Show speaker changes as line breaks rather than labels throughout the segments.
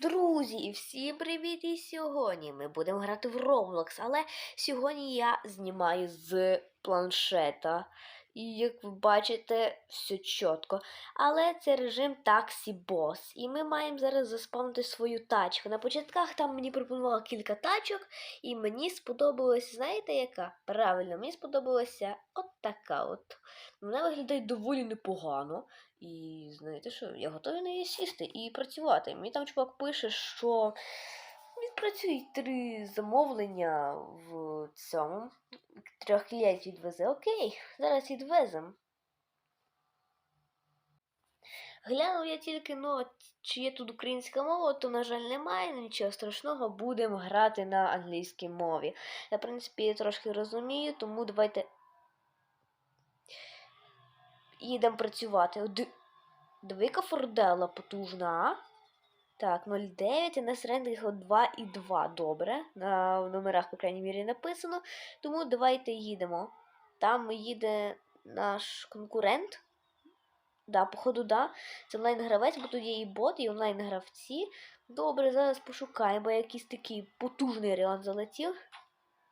Друзі, всім привіт! І сьогодні ми будемо грати в Roblox, але сьогодні я знімаю з планшета. І як ви бачите, все чітко. Але це режим Taxi Boss. І ми маємо зараз заспавнити свою тачку. На початках там мені пропонували кілька тачок, і мені сподобалася, знаєте яка? Правильно, мені сподобалася от така от. Вона виглядає доволі непогано. І знаєте що, я готовий на її сісти і працювати. Мені там чувак пише, що відпрацюють три замовлення в цьому. Трьох клієнтів відвезе. Окей, зараз відвезем. Глянув я тільки, ну, чи є тут українська мова, то, на жаль, немає, ну, нічого страшного, будемо грати на англійській мові. Я, в принципі, я трошки розумію, тому давайте їдемо працювати. Д... Двійка Фордела потужна. а? Так, 0,9 і на середніх 2 і 2. Добре. На номерах, по крайній мірі, написано. Тому давайте їдемо. Там їде наш конкурент. Да, походу, да. Це онлайн-гравець, бо тут є і бот, і онлайн-гравці. Добре, зараз пошукаємо, якийсь такий потужний район залетів.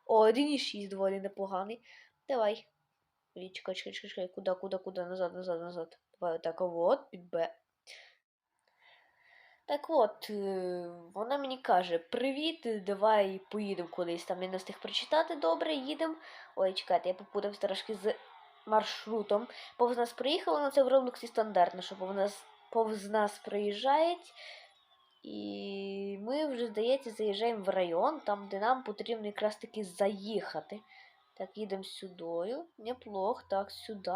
О, 1,6 доволі непоганий. Давай. Чекай, чекай, чекай. Куда, куда, куда? Назад, назад, назад. Давай отак, от, під Б. Так от, е, вона мені каже: Привіт, давай поїдемо кудись. Там я не встиг прочитати добре, їдемо. Ой, чекайте, я попутався трошки з маршрутом. Повз нас приїхало, але це в Роблоксі стандартно, що повз нас, повз нас приїжджають. І ми вже, здається, заїжджаємо в район, там, де нам потрібно якраз таки заїхати. Так, їдемо сюди. Неплохо. Так, сюди.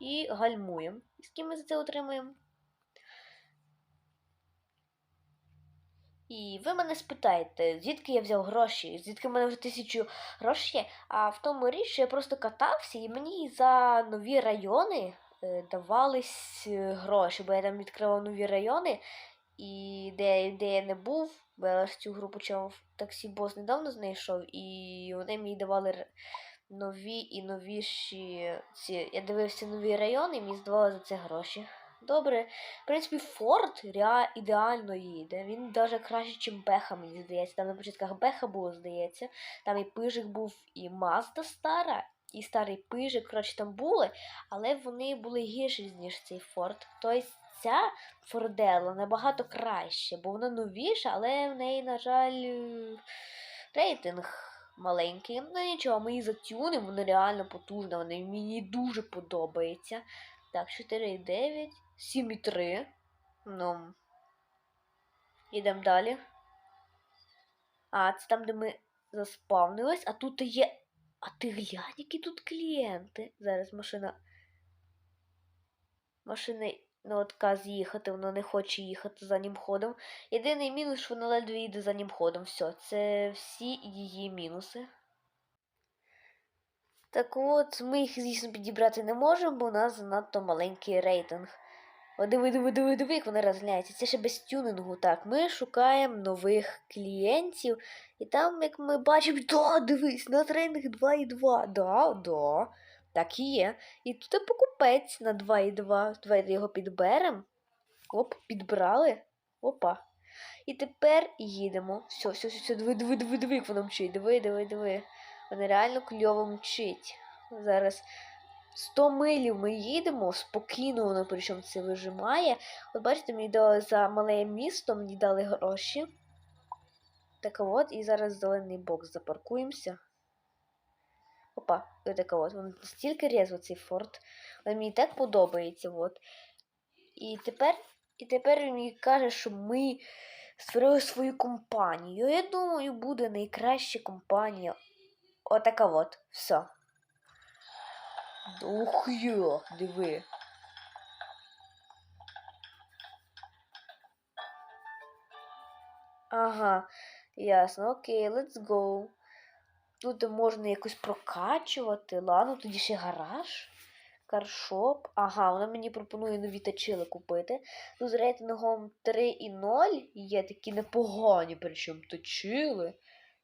І гальмуємо. І з ким ми за це отримуємо? І ви мене спитаєте, звідки я взяв гроші, звідки в мене вже тисячу грошей. А в тому річ, що я просто катався, і мені за нові райони е, давались е, гроші, бо я там відкривав нові райони, і де, де я не був, бо я цю гру почав таксі бос недавно знайшов, і вони мені давали нові і новіші ці. Я дивився нові райони, і мені здавали за це гроші. Добре. В принципі, Форд ідеально їде. Він навіть краще, ніж Беха, мені здається. Там на початках Беха було, здається. Там і пижик був, і Мазда стара, і старий пижик, коротше, там були, але вони були гірші, ніж цей Форд. Тобто ця Фордела набагато краще, бо вона новіша, але в неї, на жаль, рейтинг. Маленький, ну нічого, ми її затюнемо, вона реально потужна, вона мені дуже подобається. Так, 4,9, 7,3. Ну. Йдемо далі. А, це там, де ми заспавнились, а тут є. А ти глянь, які тут клієнти. Зараз машина. Машина на отказ їхати, вона не хоче їхати заднім ходом. Єдиний мінус, що вона ледве їде заднім ходом. Все, це всі її мінуси. Так от, ми їх, звісно, підібрати не можемо, бо у нас занадто маленький рейтинг. Диви, диви, диви, диви, як вони розгляняються. Це ще без тюнингу. Так, ми шукаємо нових клієнтів. І там, як ми бачимо, да, дивись, на рейтинг 2,2. Да, да. Так і є. І тут покупець на 2,2. Давайте його підберемо. Оп, підбрали. Опа. І тепер їдемо. Все, все, все, все, диви, диви, диви, диви, як воно мчить. Диви, диви, диви. Вона реально кльово мчить. Зараз 100 милів ми їдемо, спокійно воно причому це вижимає. От бачите, мені дали за мале місто, мені дали гроші. Так от, і зараз зелений бокс запаркуємося. Опа, і така от. Він настільки резво цей форт. Він мені так подобається. От. І тепер, і тепер він мені каже, що ми створили свою компанію. Я думаю, буде найкраща компанія. Отака от. Все. Ух йо, диви. Ага, ясно. Окей, let's go. Тут можна якось прокачувати. Ладно, тоді ще гараж. Каршоп. Ага, вона мені пропонує нові тачили купити. Тут з рейтингом 3,0 є такі непогані, причому точили.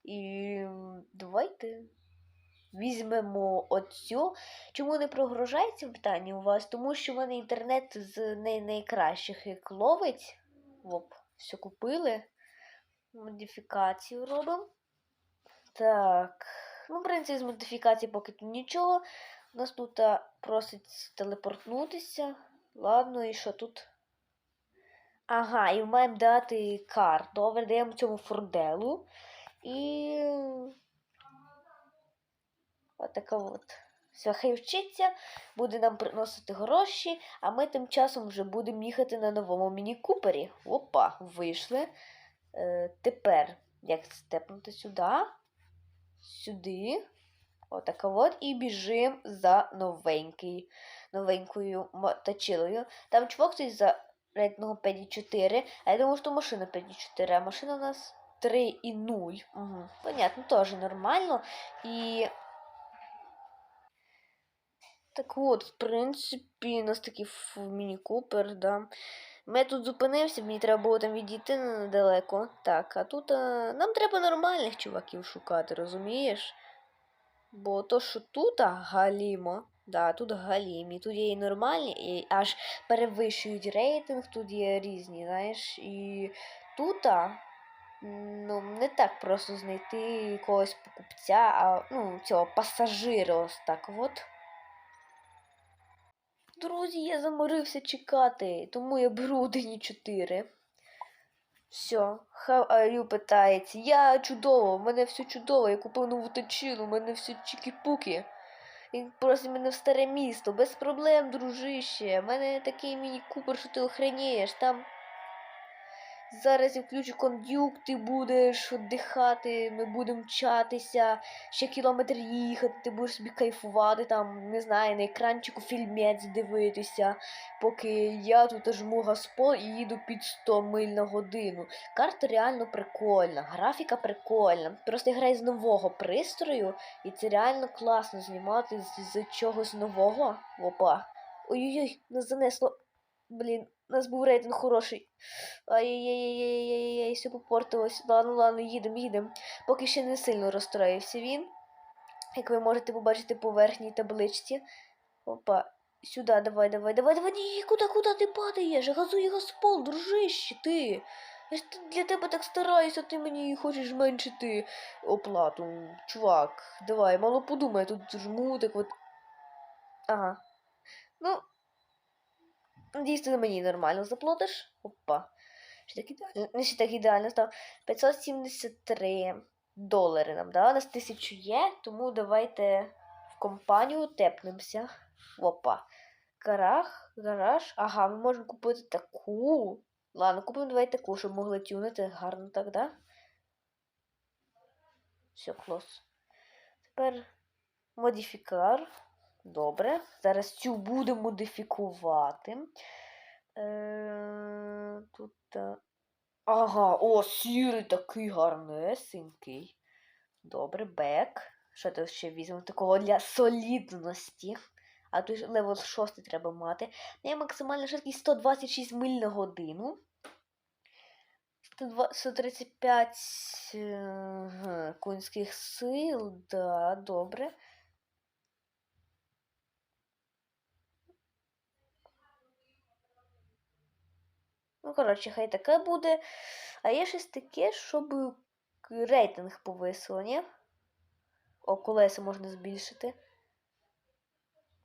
І давайте візьмемо оцю. Чому не прогружається питання у вас? Тому що в мене інтернет з не найкращих як ловить. Оп. Все купили. Модифікацію робимо. Так. Ну, в принципі, з модифікації поки тут нічого. У нас тут просить телепортнутися. Ладно, і що тут? Ага, і маємо дати карту. Добре, даємо цьому фурделу. І. Отака от. Хай вчиться, буде нам приносити гроші, а ми тим часом вже будемо їхати на новому міні-купері. Опа, вийшли. Е, тепер, як степнути сюди, сюди. Отака от. І біжимо за новенький, новенькою моточилою. Там чувак стоїть за рейтингом 5,4, а я думаю, що машина 5,4, а машина у нас 3,0. Угу. Понятно, теж нормально. І так от, в принципі, у нас такий міні-купер, да. Ми тут зупинився, мені треба було там відійти недалеко. Так, а тут а, нам треба нормальних чуваків шукати, розумієш? Бо то, що тут а, галімо, да, тут галімі, тут є і нормальні, і аж перевищують рейтинг, тут є різні, знаєш, і тут а, ну, не так просто знайти якогось покупця, а ну, цього пасажира ось так от. Друзі, я заморився чекати, тому я беру 1,4. Все, how are питається. Я чудово, в мене все чудово, я купив нову точину, в мене все чікі-пуки. Він просить мене в старе місто, без проблем, дружище. У мене такий міні-купер, що ти охренієш. Там зараз я включу кондюк, ти будеш віддихати, ми будемо мчатися, ще кілометр їхати, ти будеш собі кайфувати, там, не знаю, на екранчику фільмець дивитися, поки я тут жму гаспол і їду під 100 миль на годину. Карта реально прикольна, графіка прикольна. Просто я граю з нового пристрою, і це реально класно знімати з, з чогось нового. Опа. Ой-ой-ой, нас занесло. Блін, у нас був рейтинг хороший. Ай-яй-яй-яй-яй-яй, все попортилось. Ладно, ладно, їдемо, їдемо. Поки ще не сильно розстроївся він. Як ви можете побачити по верхній табличці. Опа. Сюди, давай, давай, давай, давай. Ні, куди, куди ти падаєш? Газуй Гаспол, дружище, ти. Я ж для тебе так стараюся, ти мені хочеш зменшити оплату. Чувак, давай, мало подумай, тут жму, так от. Ага. Ну, дійсно мені нормально заплатиш. Опа. Ще так ідеально. Не ще так ідеально став. 573 долари нам дали. У нас 1000 є, тому давайте в компанію тепнемося. Опа. Гараж, гараж. Ага, ми можемо купити таку. Ладно, купимо давай таку, щоб могли тюнити гарно так, да? Все, клас. Тепер модифікар. Добре. Зараз цю будемо модифікувати. Е, тут. е, Ага, о, сірий такий гарнесенький. Добре, бек. Що тут ще візьмемо такого для солідності. А тут левел 6 треба мати. Не максимальна швидкість 126 миль на годину. 135 е, га, сил, да, добре. Ну, коротше, хай таке буде. А є щось таке, щоб рейтинг повисило, ні? О, колеса можна збільшити.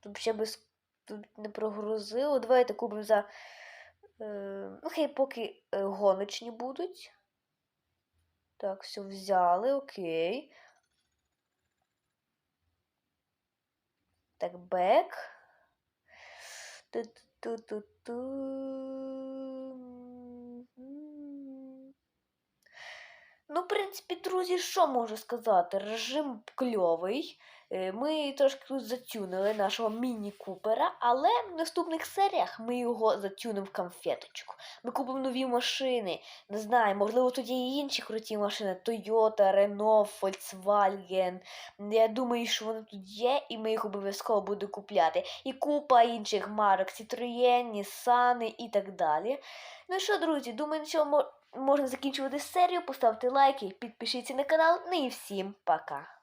Тут ще без тут не прогрузило. Давайте купимо за. Е, ну, хай поки е, гоночні будуть. Так, все взяли, окей. Так, бек. Ту-ту-ту-ту. Ну, в принципі, друзі, що можу сказати? Режим кльовий. Е, Ми трошки тут затюнили нашого міні-купера, але в наступних серіях ми його затюнимо в конфеточку. Ми купимо нові машини. Не знаю, можливо, тут є і інші круті машини: Toyota, Renault, Volkswagen. Я думаю, що вони тут є, і ми їх обов'язково будемо купляти. І купа інших марок: Citroën, Nissan і так далі. Ну що, друзі, думаю, на цьому можна закінчувати серію. Поставте лайки, підпишіться на канал. Ну і всім пока.